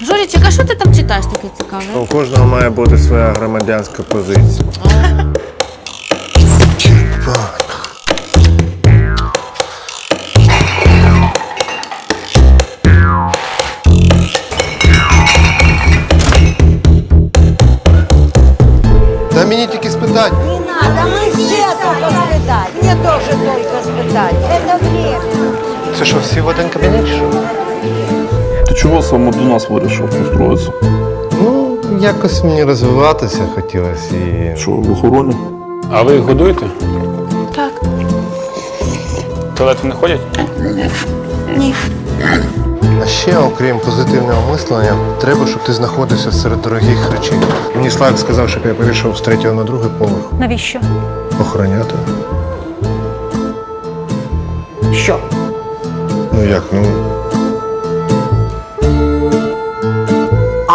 Юрчик, а що ти там читаєш таке цікаве? У кожного має бути своя громадянська позиція. Та мені тільки спитати. Не надо, мы все только спитать. Мне тоже только спитать. Это время. Це що, всі в один кабінет? чи Що? Чого саме до нас вирішив устроїтися? Ну, якось мені розвиватися хотілося і. Що, в охороні? А ви їх годуєте? Так. Туалети не ходять? Ні. А ще, окрім позитивного мислення, треба, щоб ти знаходився серед дорогих речей. Мені Славік сказав, щоб я перейшов з третього на другий поверх. Навіщо? Охороняти. Що? Ну як, ну.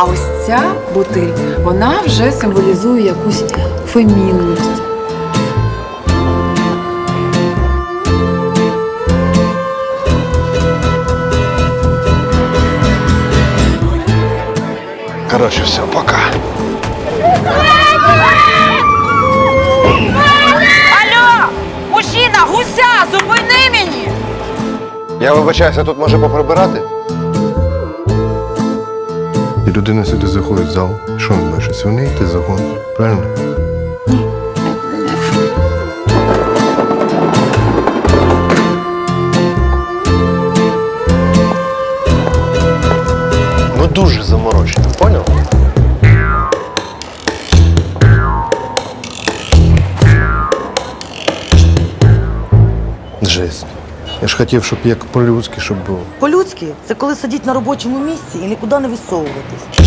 А ось ця бутиль, вона вже символізує якусь фемінність. Коротше, все, пока. Алло! Мужчина, гуся, зупини мені! Я вибачаюся, тут може поприбирати? І людина сюди заходить в зал. Що він бачить? Свиней ти загон. Правильно? Ну дуже заморочено, поняв? Жесть. Я ж хотів, щоб як по-людськи, щоб було. По-людськи, це коли сидіть на робочому місці і нікуди не висовуватись.